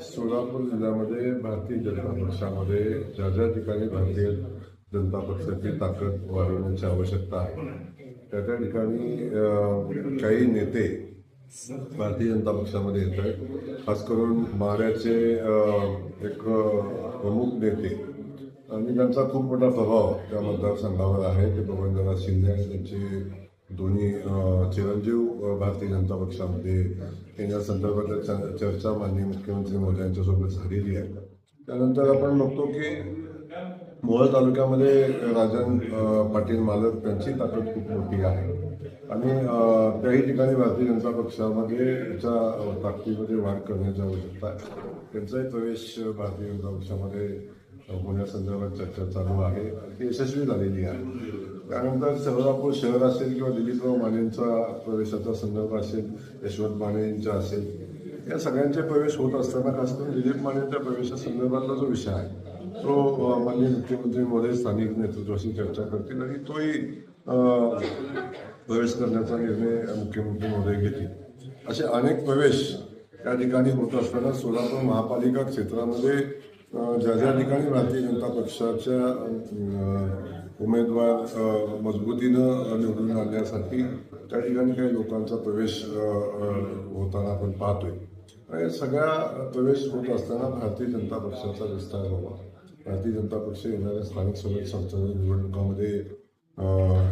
सोलापूर जिल्ह्यामध्ये भारतीय जनता पक्षामध्ये ज्या ज्या ठिकाणी भारतीय जनता पक्षाची ताकद वाढवण्याची आवश्यकता आहे त्या त्या ठिकाणी काही नेते भारतीय जनता पक्षामध्ये येत आहेत. खास करून माऱ्याचे एक प्रमुख नेते. आणि त्यांचा खूप मोठा प्रभाव त्या मतदारसंघावर आहे. ते पवनदादा शिंदे आणि त्यांचे दोन्ही चिरंजीव भारतीय जनता पक्षामध्ये त्यांच्या संदर्भातल्या च- चर्चा माननीय मुख्यमंत्री मोदी यांच्यासोबत झालेली आहे. त्यानंतर आपण बघतो की मोहोळ तालुक्यामध्ये राजन पाटील मालक त्यांची ताकद खूप मोठी आहे. आणि त्याही ठिकाणी भारतीय जनता पक्षामध्ये याच्या ताकदीमध्ये वाढ करण्याची आवश्यकता आहे. त्यांचाही प्रवेश भारतीय जनता पक्षामध्ये होण्यासंदर्भात चर्चा चालू आहे. ती यशस्वी झालेली आहे. त्यानंतर शहरापूर शहर असेल किंवा दिलीपराव मानेंचा प्रवेशाचा संदर्भ असेल यशवंत मानेंचा असेल या सगळ्यांचे प्रवेश होत असताना खास करून दिलीप मानेंच्या प्रवेशासंदर्भातला जो विषय आहे तो माननीय मुख्यमंत्री मोदी स्थानिक नेतृत्वाशी चर्चा करतील आणि तोही प्रवेश करण्याचा निर्णय मुख्यमंत्री मोदी घेतील. असे अनेक प्रवेश त्या ठिकाणी होत असताना सोलापूर महापालिका क्षेत्रामध्ये ज्या ज्या ठिकाणी भारतीय जनता पक्षाच्या उमेदवार मजबूतीनं निवडून आणण्यासाठी त्या ठिकाणी काही लोकांचा प्रवेश होताना आपण पाहतोय आणि सगळ्या प्रवेश होत असताना भारतीय जनता पक्षाचा विस्तार व्हावा भारतीय जनता पक्ष येणाऱ्या स्थानिक स्वराज्य संस्थांच्या निवडणुकामध्ये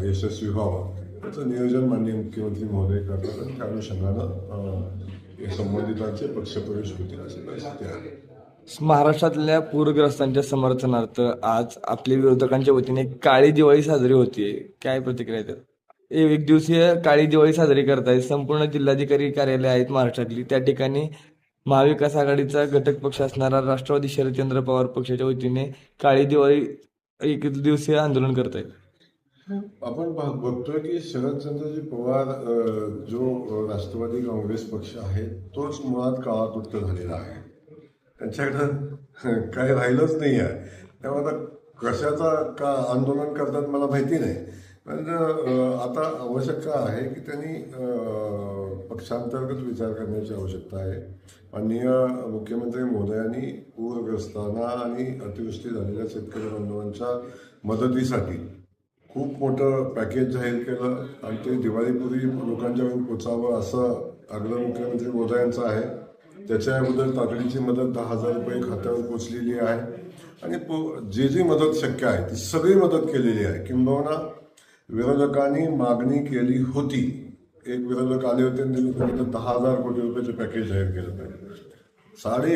यशस्वी व्हावा याचं नियोजन माननीय मुख्यमंत्री महोदय करतात आणि त्या अनुषंगानं हे संबंधितांचे पक्षप्रवेश होतील अशी परिस्थिती आहे महाराष्ट्रातल्या पूरग्रस्तांच्या समर्थनार्थ आज आपल्या विरोधकांच्या वतीने काळी दिवाळी साजरी होतीये. काय प्रतिक्रिया आहेत? एक दिवसीय काळी दिवाळी साजरी करतायत. संपूर्ण जिल्हाधिकारी कार्यालय आहेत महाराष्ट्रातली. त्या ठिकाणी महाविकास आघाडीचा घटक पक्ष असणारा राष्ट्रवादी शरदचंद्र पवार पक्षाच्या वतीने काळी दिवाळी एक दिवसीय आंदोलन करतायत. आपण बघतोय की शरदचंद्रजी पवार जो राष्ट्रवादी काँग्रेस पक्ष आहे तोच मुळात काळाकुट्ट झालेला आहे. त्यांच्याकडं काही राहिलंच नाही आहे. त्यामुळे आता कशाचा का आंदोलन करतात मला माहिती नाही. पण आता आवश्यकता आहे की त्यांनी पक्षांतर्गत विचार करण्याची आवश्यकता आहे. माननीय मुख्यमंत्री मोदयांनी पूरग्रस्तांना आणि अतिवृष्टी झालेल्या शेतकरी बांधवांच्या मदतीसाठी खूप मोठं पॅकेज जाहीर केलं आणि ते दिवाळीपूर्वी लोकांच्यापर्यंत पोचावं असं आग्रह मुख्यमंत्री मोदयांचं आहे. त्याच्या अगोदर तातडीची मदत दहा हजार रुपये खात्यावर पोचलेली आहे. आणि पो- जे जी मदत शक्य आहे ती सगळी मदत केलेली आहे. किंबहुना विरोधकांनी मागणी केली होती. एक विरोधक आले होते त्यांनी दहा हजार कोटी रुपयाचं पॅकेज जाहीर केलं पाहिजे साडे